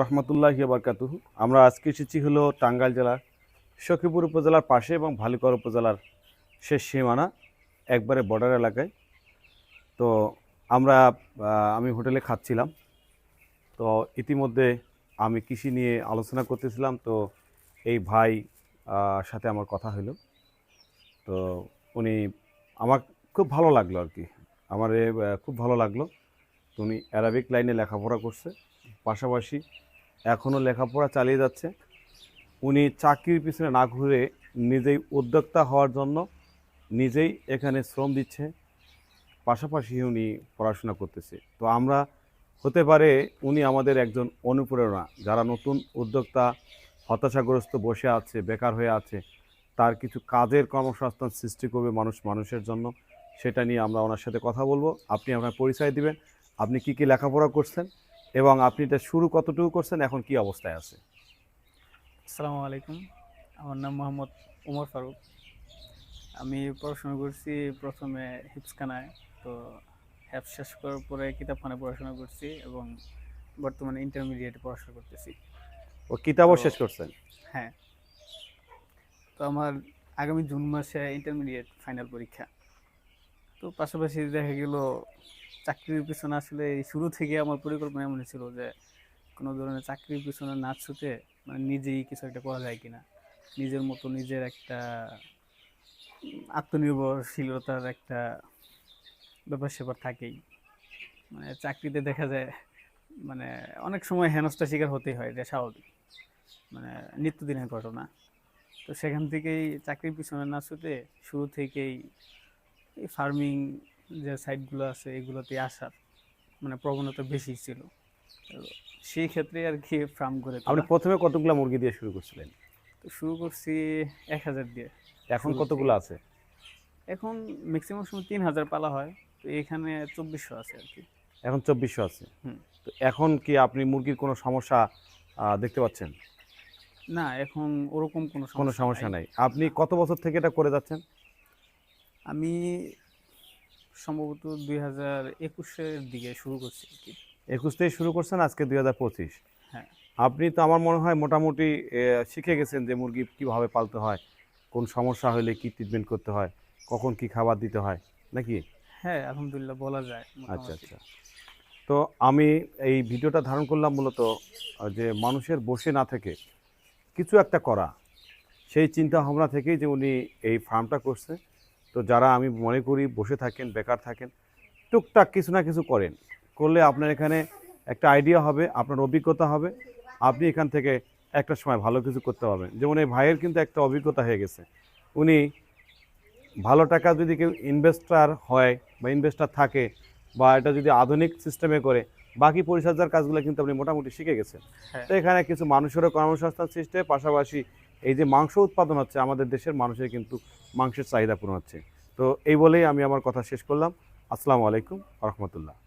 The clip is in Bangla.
রহমতুল্লাহ বারকাতু আমরা আজকে এসেছি হলো টাঙ্গাইল জেলার সখীপুর উপজেলার পাশে এবং ভালুকর উপজেলার শেষ সীমানা, একবারে বর্ডার এলাকায়। তো আমরা আমি হোটেলে খাচ্ছিলাম। তো ইতিমধ্যে আমি কৃষি নিয়ে আলোচনা করতেছিলাম। তো এই ভাই সাথে আমার কথা হলো। তো উনি আমার খুব ভালো লাগল আর কি। আমার খুব ভালো লাগল। উনি অ্যারাবিক লাইনে লেখাপড়া করছে। পাশাপাশি এখনও লেখাপড়া চালিয়ে যাচ্ছে। উনি চাকরির পিছনে না ঘুরে নিজেই উদ্যোক্তা হওয়ার জন্য নিজেই এখানে শ্রম দিচ্ছে। পাশাপাশি উনি পড়াশোনা করতেছে। তো আমরা হতে পারে উনি আমাদের একজন অনুপ্রেরণা। যারা নতুন উদ্যোক্তা, হতাশাগ্রস্ত বসে আছে, বেকার হয়ে আছে, তার কিছু কাজের কর্মসংস্থান সৃষ্টি করবে মানুষ মানুষের জন্য, সেটা নিয়ে আমরা ওনার সাথে কথা বলব। আপনি আপনার পরিচয় দিবেন। আপনি কি কি লেখাপড়া করছেন? এবং আপনি এটা শুরু কতটুকু করছেন এখন কি অবস্থায় আছে? আসসালামু আলাইকুম। আমার নাম মোহাম্মদ উমর ফারুক। আমি পড়াশোনা করছি প্রথমে হিপসখানায় তো হ্যাপ শেষ করার পরে কিতাবখানায় পড়াশোনা করছি এবং বর্তমানে ইন্টারমিডিয়েটে পড়াশোনা করতেছি। ও কিতাবও শেষ করছেন? হ্যাঁ। তো আমার আগামী জুন মাসে ইন্টারমিডিয়েট ফাইনাল পরীক্ষা। তো পাশাপাশি দেখা গেল চাকরির পিছনে আসলে শুরু থেকে আমার পরিকল্পনা এমন ছিল যে কোনো ধরনের চাকরির পিছনে না ছুটে মানে নিজেই কিছু একটা করা যায় কিনা। নিজের মতো নিজের একটা আত্মনির্ভরশীলতার একটা ব্যাপার স্যাপার থাকেই। মানে চাকরিতে দেখা যায় মানে অনেক সময় হেনস্থা শিকার হতেই হয়, এটা স্বাভাবিক। মানে নিত্যদিনের ঘটনা। তো সেখান থেকেই চাকরির পিছনে না ছুটে শুরু থেকেই ফার্মিং যে সাইটগুলো আছে এগুলোতে আসার মানে প্রবণতা বেশি ছিল। সেই ক্ষেত্রে আর কি ফার্ম করে আপনি প্রথমে কতগুলো মুরগি দিয়ে শুরু করছিলেন? তো শুরু করছি এক হাজার দিয়ে। এখন কতগুলো আছে? এখন ম্যাক্সিমাম সময় তিন হাজার পালা হয় তো এখানে চব্বিশশো আছে আর কি। এখন চব্বিশশো আছে। হুম। তো এখন কি আপনি মুরগির কোনো সমস্যা দেখতে পাচ্ছেন? না এখন ওরকম কোনো কোনো সমস্যা নাই। আপনি কত বছর থেকে এটা করে যাচ্ছেন? আমি সম্ভবত দুই হাজার একুশের দিকে শুরু করছি আর কি। একুশ থেকে শুরু করছেন আজকে দুই হাজার পঁচিশ। হ্যাঁ। আপনি তো আমার মনে হয় মোটামুটি শিখে গেছেন যে মুরগি কীভাবে পালতে হয় কোন সমস্যা হলে কি ট্রিটমেন্ট করতে হয় কখন কি খাবার দিতে হয় নাকি? হ্যাঁ আলহামদুলিল্লাহ বলা যায় আচ্ছা আচ্ছা। তো আমি এই ভিডিওটা ধারণ করলাম মূলত যে মানুষের বসে না থেকে কিছু একটা করা সেই চিন্তা ভাবনা থেকেই যে উনি এই ফার্মটা করছে। তো যারা আমি মনে করি বসে থাকেন বেকার থাকেন টুকটাক কিছু না কিছু করেন। করলে আপনার এখানে একটা আইডিয়া হবে আপনার অভিজ্ঞতা হবে আপনি এখান থেকে একটা সময় ভালো কিছু করতে পারবেন। যেমন এই ভাইয়ের কিন্তু একটা অভিজ্ঞতা হয়ে গেছে। উনি ভালো টাকা যদি কেউ ইনভেস্টার হয় বা ইনভেস্টার থাকে বা এটা যদি আধুনিক সিস্টেমে করে বাকি পরিচর্যার কাজগুলো কিন্তু আপনি মোটামুটি শিখে গেছেন। হ্যাঁ। তো এখানে কিছু মানুষেরও কর্মসংস্থান সৃষ্টি পাশাপাশি এই যে মাংস উৎপাদন হচ্ছে, আমাদের দেশের মানুষের কিন্তু মাংসের চাহিদা পূরণ হচ্ছে। তো এই বলেই আমি আমার কথা শেষ করলাম। আসসালামু আলাইকুম রহমতুল্লাহ।